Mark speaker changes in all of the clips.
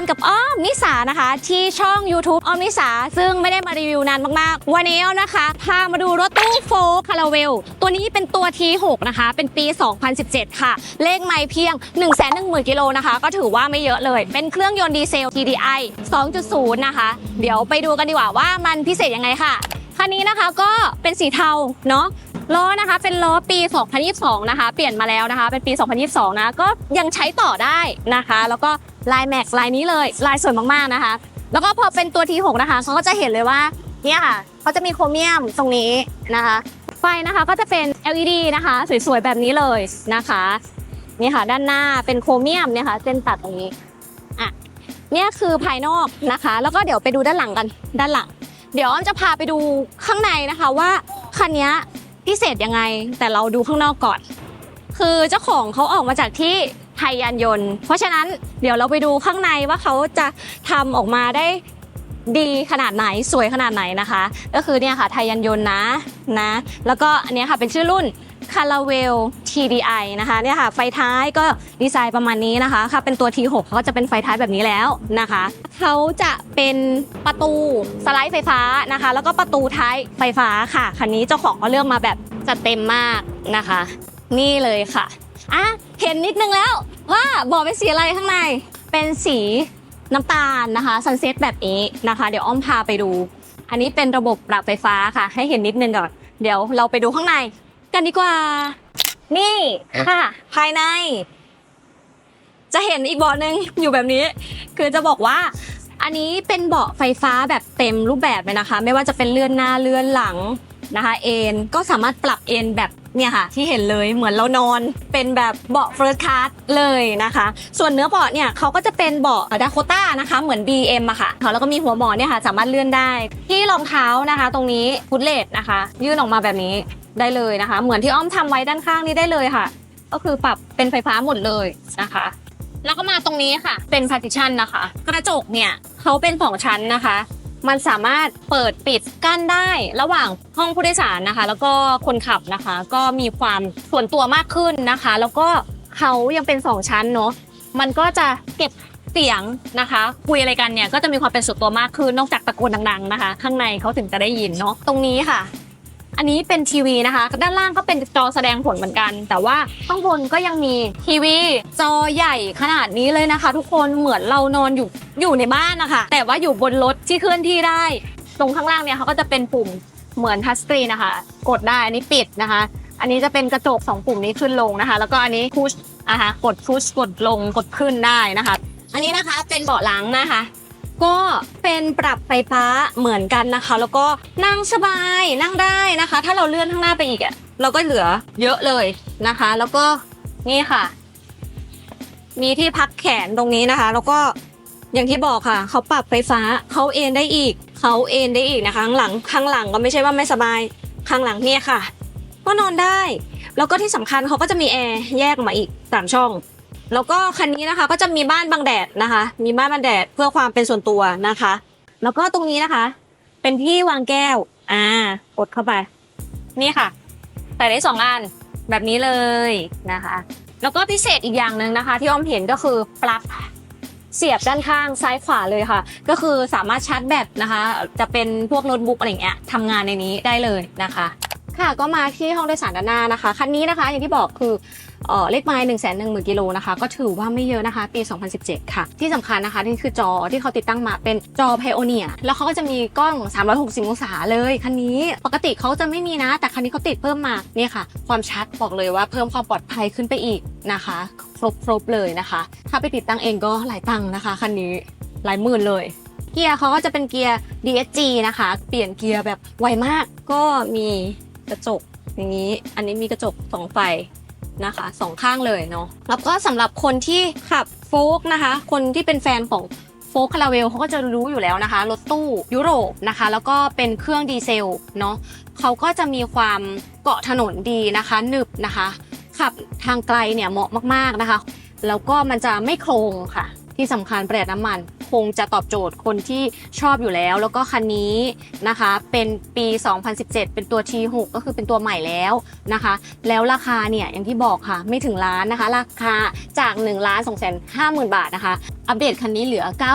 Speaker 1: กันกับอ้อมนิสานะคะ ที่ช่อง YouTube อ้อมนิสา ซึ่งไม่ได้มารีวิวนานมากๆ วันนี้นะคะ พามาดูรถตู้โฟล์คาราเวลตัวนี้เป็นตัว T6 นะคะ เป็นปี 2017 ค่ะ เลขไมล์เพียง 1 1 0 0 0 0กิโลนะคะ ก็ถือว่าไม่เยอะเลย เป็นเครื่องยนต์ดีเซล TDI 2.0 นะคะ เดี๋ยวไปดูกันดีกว่าว่ามันพิเศษยังไงค่ะคันนี้นะคะก็เป็นสีเทาเนาะล้อนะคะเป็นล้อปี 2022 นะคะ เปลี่ยนมาแล้วนะคะ เป็นปี 2022 นะ ก็ยังใช้ต่อได้นะคะ แล้วก็ ลายแม็กลายนี้เลยลายสวยมากๆนะคะ แล้วก็พอเป็นตัว T6 นะคะเขาก็จะเห็นเลยว่าเนี่ยค่ะเขาจะมีโครเมียมตรงนี้นะคะ ไฟนะคะก็จะเป็น LED นะคะ สวยๆแบบนี้เลยนะคะนี่ค่ะ ด้านหน้าเป็นโครเมียมเนี่ยค่ะเส้นตัดตรงนี้อะเนี่ยคือภายนอกนะคะ แล้วก็เดี๋ยวไปดูด้านหลังกันด้านหลัง เดี๋ยวอ้อมจะพาไปดูข้างในนะคะว่าคันนี้พิเศษยังไงแต่เราดูข้างนอกก่อน คือเจ้าของเขาออกมาจากที่ ไทยยานยนต์ เพราะฉะนั้นเดี๋ยวเราไปดูข้างในว่าเขาจะทำออกมาได้ดีขนาดไหนสวยขนาดไหนนะคะ ก็คือเนี่ยค่ะไทยยานยนต์นะนะ แล้วก็อันนี้ค่ะเป็นชื่อรุ่น c a r a v e l TDI นะคะเนี่ยค่ะไฟท้ายก็ดีไซน์ประมาณนี้นะคะค่ะเป็นตัว T6 เขาก็จะเป็นไฟท้ายแบบนี้แล้วนะคะเขาจะเป็นประตูสไลด์ไฟฟ้านะคะ แล้วก็ประตูท้ายไฟฟ้าค่ะคันนี้เจ้าของเขาเลือกมาแบบจัดเต็มมากนะคะ นี่เลยค่ะอะเห็นนิดนึงแล้ว ว่าบอเป็นสีอะไรข้างใน เป็นสีน้ำตาลนะคะซันเซ็ตแบบนี้นะคะ เดี๋ยวอ้อมพาไปดู อันนี้เป็นระบบปรับไฟฟ้าค่ะ ให้เห็นนิดนึงก่อน เดี๋ยวเราไปดูข้างในกันดีกว่า นี่ค่ะ ภายใน จะเห็นอีกเบาะหนึ่งอยู่แบบนี้ คือจะบอกว่า อันนี้เป็นเบาะไฟฟ้าแบบเต็มรูปแบบเลยนะคะ ไม่ว่าจะเป็นเลื่อนหน้าเลื่อนหลังนะคะ เอ็นก็สามารถปรับเอ็นแบบ เนี่ยค่ะที่เห็นเลยเหมือนเรานอนเป็นแบบเบาะ first class เลยนะคะ ส่วนเนื้อเบาะเนี่ยเขาก็จะเป็นเบาะดาโคต้านะคะ เหมือน BM อะค่ะแล้วก็มีหัวหมอนเนี่ยค่ะ สามารถเลื่อนได้ ที่รองเท้านะคะ ตรงนี้ฟุตเลทนะคะ ยื่นออกมาแบบนี้ได้เลยนะคะ เหมือนที่อ้อมทำไว้ด้านข้างนี้ได้เลยค่ะ ก็คือปรับเป็นไฟฟ้าหมดเลยนะคะแล้วก็มาตรงนี้ค่ะ เป็น partition นะคะ กระจกเนี่ยเขาเป็นสองชั้นนะคะ มันสามารถเปิดปิดกั้นได้ระหว่างห้องผู้โดยสารนะคะ แล้วก็คนขับนะคะ ก็มีความส่วนตัวมากขึ้นนะคะ แล้วก็เขายังเป็นสองชั้นเนาะมันก็จะเก็บเสียงนะคะ คุยอะไรกันเนี่ยก็จะมีความเป็นส่วนตัวมากขึ้นนอกจากตะโกนดังๆนะคะ ข้างในเขาถึงจะได้ยินเนาะตรงนี้ค่ะ อันนี้เป็นทีวีนะคะ ด้านล่างก็เป็นจอแสดงผลเหมือนกัน แต่ว่าข้างบนก็ยังมีทีวี จอใหญ่ขนาดนี้เลยนะคะ ทุกคนเหมือนเรานอนอยู่อยู่ในบ้านนะคะแต่ว่าอยู่บนรถที่เคลื่อนที่ได้ ตรงข้างล่างเนี่ยเขาก็จะเป็นปุ่มเหมือนทัชสกรีนนะคะ กดได้อันนี้ปิดนะคะ อันนี้จะเป็นกระจกสองปุ่มนี้ขึ้นลงนะคะ แล้วก็อันนี้พุชนะคะกดพุชกดลงกดขึ้นได้นะคะ อันนี้นะคะเป็นเบาะหลังนะคะ ก็เป็นปรับไฟฟ้าเหมือนกันนะคะ แล้วก็นั่งสบายนั่งได้นะคะ ถ้าเราเลื่อนข้างหน้าไปอีกอะเราก็เหลือเยอะเลยนะคะ แล้วก็นี่ค่ะ มีที่พักแขนตรงนี้นะคะ แล้วก็อย่างที่บอกค่ะ เขาปรับไฟฟ้าเขาเอนได้อีกเขาเอนได้อีกนะคะข้างหลังข้างหลังก็ไม่ใช่ว่าไม่สบายข้างหลังเนี่ยค่ะ ก็นอนได้ แล้วก็ที่สำคัญเขาก็จะมีแอร์แยกออกมาอีกสามช่อง แล้วก็คันนี้นะคะก็จะมีบ้านบังแดดนะคะ มีบ้านบังแดดเพื่อความเป็นส่วนตัวนะคะ แล้วก็ตรงนี้นะคะ เป็นที่วางแก้ว อ่ากดเข้าไป นี่ค่ะ ใส่ได้สองอันแบบนี้เลยนะคะ แล้วก็พิเศษอีกอย่างหนึ่งนะคะ ที่อ้อมเห็นก็คือปลั๊กเสียบด้านข้างซ้ายขวาเลยค่ะ ก็คือสามารถชาร์จแบตนะคะ จะเป็นพวกโน้ตบุ๊กอะไรเงี้ยทำงานในนี้ได้เลยนะคะ ค่ะก็มาที่ห้องโดยสารด้านหน้านะคะ คันนี้นะคะ อย่างที่บอกคือ เลขไมล์หนึ่งแสนหนึ่งหมื่นกิโลนะคะ ก็ถือว่าไม่เยอะนะคะ ปี 2017 ค่ะ ที่สำคัญนะคะนี่คือจอที่เขาติดตั้งมาเป็นจอ Pioneer แล้วเขาก็จะมีกล้อง 360 องศาเลยคันนี้ปกติเขาจะไม่มีนะ แต่คันนี้เขาติดเพิ่มมาเนี่ยค่ะ ความชัดบอกเลยว่าเพิ่มความปลอดภัยขึ้นไปอีกนะคะ ครบครบเลยนะคะ ถ้าไปติดตั้งเองก็หลายตังค์นะคะคันนี้หลายหมื่นเลยเกียร์เขาก็จะเป็นเกียร์ DSG นะคะ เปลี่ยนเกียร์แบบไวมาก ก็มีกระจกอย่างนี้ อันนี้มีกระจกสองไฟ นะคะสองข้างเลยเนาะแล้วก็สำหรับคนที่ขับโฟกนะคะ คนที่เป็นแฟนของโฟกคาราเวลเขาก็จะรู้อยู่แล้วนะคะ รถตู้ยุโรปนะคะ แล้วก็เป็นเครื่องดีเซลเนาะเขาก็จะมีความเกาะถนนดีนะคะหนึบนะคะ ขับทางไกลเนี่ยเหมาะมากๆนะคะ แล้วก็มันจะไม่โครงค่ะ ที่สำคัญประหยัดน้ำมัน คงจะตอบโจทย์คนที่ชอบอยู่แล้ว แล้วก็คันนี้นะคะเป็นปี 2017 เป็นตัว T6 ก็คือเป็นตัวใหม่แล้วนะคะ แล้วราคาเนี่ยอย่างที่บอกค่ะไม่ถึงล้านนะคะ ราคาจาก1ล้าน2 5 0 0 0 0 บาทนะคะ อัปเดตคันนี้เหลือ 9 9 9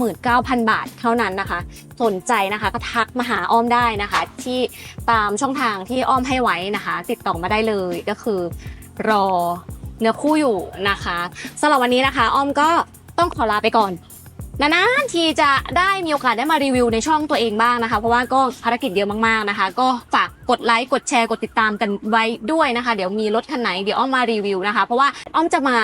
Speaker 1: 0 0 0 บาทเท่านั้นนะคะ สนใจนะคะก็ทักมาหาอ้อมได้นะคะ ที่ตามช่องทางที่อ้อมให้ไว้นะคะ ติดต่อมาได้เลยก็คือรอเนื้อคู่อยู่นะคะสำหรับวันนี้นะคะ อ้อมก็ ต้องขอลาไปก่อนนานๆทีจะได้มีโอกาสได้มารีวิวในช่องตัวเองบ้างนะคะ เพราะว่าก็ภารกิจเยอะมากๆนะคะ ก็ฝากกดไลค์กดแชร์กดติดตามกันไว้ด้วยนะคะ เดี๋ยวมีรถคันไหนเดี๋ยวอ้อมมารีวิวนะคะ เพราะว่าอ้อมจะมา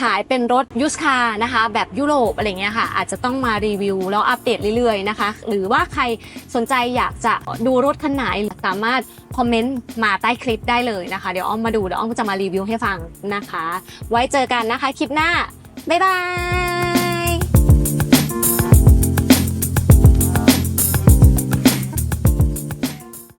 Speaker 1: ขายเป็นรถยูสคาร์นะคะ แบบยุโรปอะไรเงี้ยค่ะ อาจจะต้องมารีวิวแล้วอัปเดตเรื่อยๆนะคะ หรือว่าใครสนใจอยากจะดูรถคันไหนสามารถคอมเมนต์มาใต้คลิปได้เลยนะคะ เดี๋ยวอ้อมมาดูเดี๋ยวอ้อมจะมารีวิวให้ฟังนะคะ ไว้เจอกันนะคะคลิปหน้า บ๊ายบาย